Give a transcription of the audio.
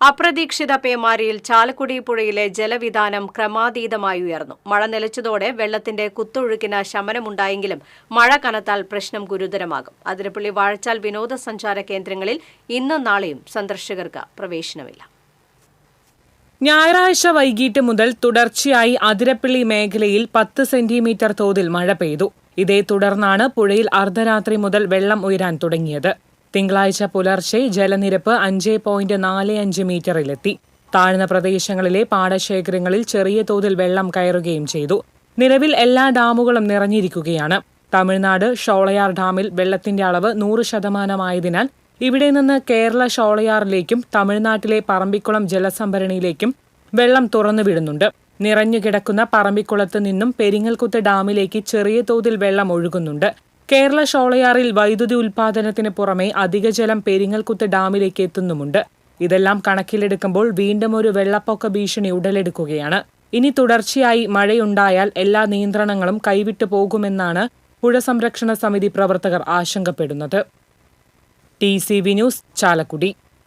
അപ്രതീക്ഷിത പേമാരിയിൽ ചാലക്കുടി പുഴയിലെ ജലവിധാനം ക്രമാതീതമായി ഉയർന്നു. മഴ നിലച്ചതോടെ വെള്ളത്തിന്റെ കുത്തൊഴുക്കിന് ശമനമുണ്ടായെങ്കിലും മഴ കനത്താൽ പ്രശ്നം ഗുരുതരമാകും. അതിരപ്പള്ളി വാഴച്ചാൽ വിനോദസഞ്ചാര കേന്ദ്രങ്ങളിൽ ഇന്നും നാളെയും സന്ദർശകർക്ക് പ്രവേശനമില്ല. ഞായറാഴ്ച വൈകിട്ട് മുതൽ തുടർച്ചയായി അതിരപ്പള്ളി മേഖലയിൽ പത്ത് സെന്റിമീറ്റർ തോതിൽ മഴ പെയ്തു. ഇതേ തുടർന്നാണ് പുഴയിൽ അർദ്ധരാത്രി മുതൽ വെള്ളം ഉയരാൻ തുടങ്ങിയത്. തിങ്കളാഴ്ച പുലർച്ചെ ജലനിരപ്പ് അഞ്ച് പോയിന്റ് നാല് അഞ്ച് മീറ്ററിലെത്തി. താഴ്ന്ന പ്രദേശങ്ങളിലെ പാടശേഖരങ്ങളിൽ ചെറിയ തോതിൽ വെള്ളം കയറുകയും ചെയ്തു. നിലവിൽ എല്ലാ ഡാമുകളും നിറഞ്ഞിരിക്കുകയാണ്. തമിഴ്നാട് ഷോളയാർ ഡാമിൽ വെള്ളത്തിന്റെ അളവ് നൂറ് ശതമാനമായതിനാൽ ഇവിടെ നിന്ന് കേരള ഷോളയാറിലേക്കും തമിഴ്നാട്ടിലെ പറമ്പിക്കുളം ജലസംഭരണിയിലേക്കും വെള്ളം തുറന്നുവിടുന്നുണ്ട്. നിറഞ്ഞുകിടക്കുന്ന പറമ്പിക്കുളത്ത് നിന്നും പെരിങ്ങൽകുത്ത് ഡാമിലേക്ക് ചെറിയ തോതിൽ വെള്ളം ഒഴുകുന്നുണ്ട്. കേരള ഷോളയാറിൽ വൈദ്യുതി ഉൽപാദനത്തിന് പുറമെ അധിക ജലം പെരിങ്ങൽകുത്ത് ഡാമിലേക്ക് എത്തുന്നുമുണ്ട്. ഇതെല്ലാം കണക്കിലെടുക്കുമ്പോൾ വീണ്ടും ഒരു വെള്ളപ്പൊക്ക ഭീഷണി ഉടലെടുക്കുകയാണ്. ഇനി തുടർച്ചയായി മഴയുണ്ടായാൽ എല്ലാ നിയന്ത്രണങ്ങളും കൈവിട്ടു പോകുമെന്നാണ് പുഴ സംരക്ഷണ സമിതി പ്രവർത്തകർ ആശങ്കപ്പെടുന്നത്. T C V news Chalakudy.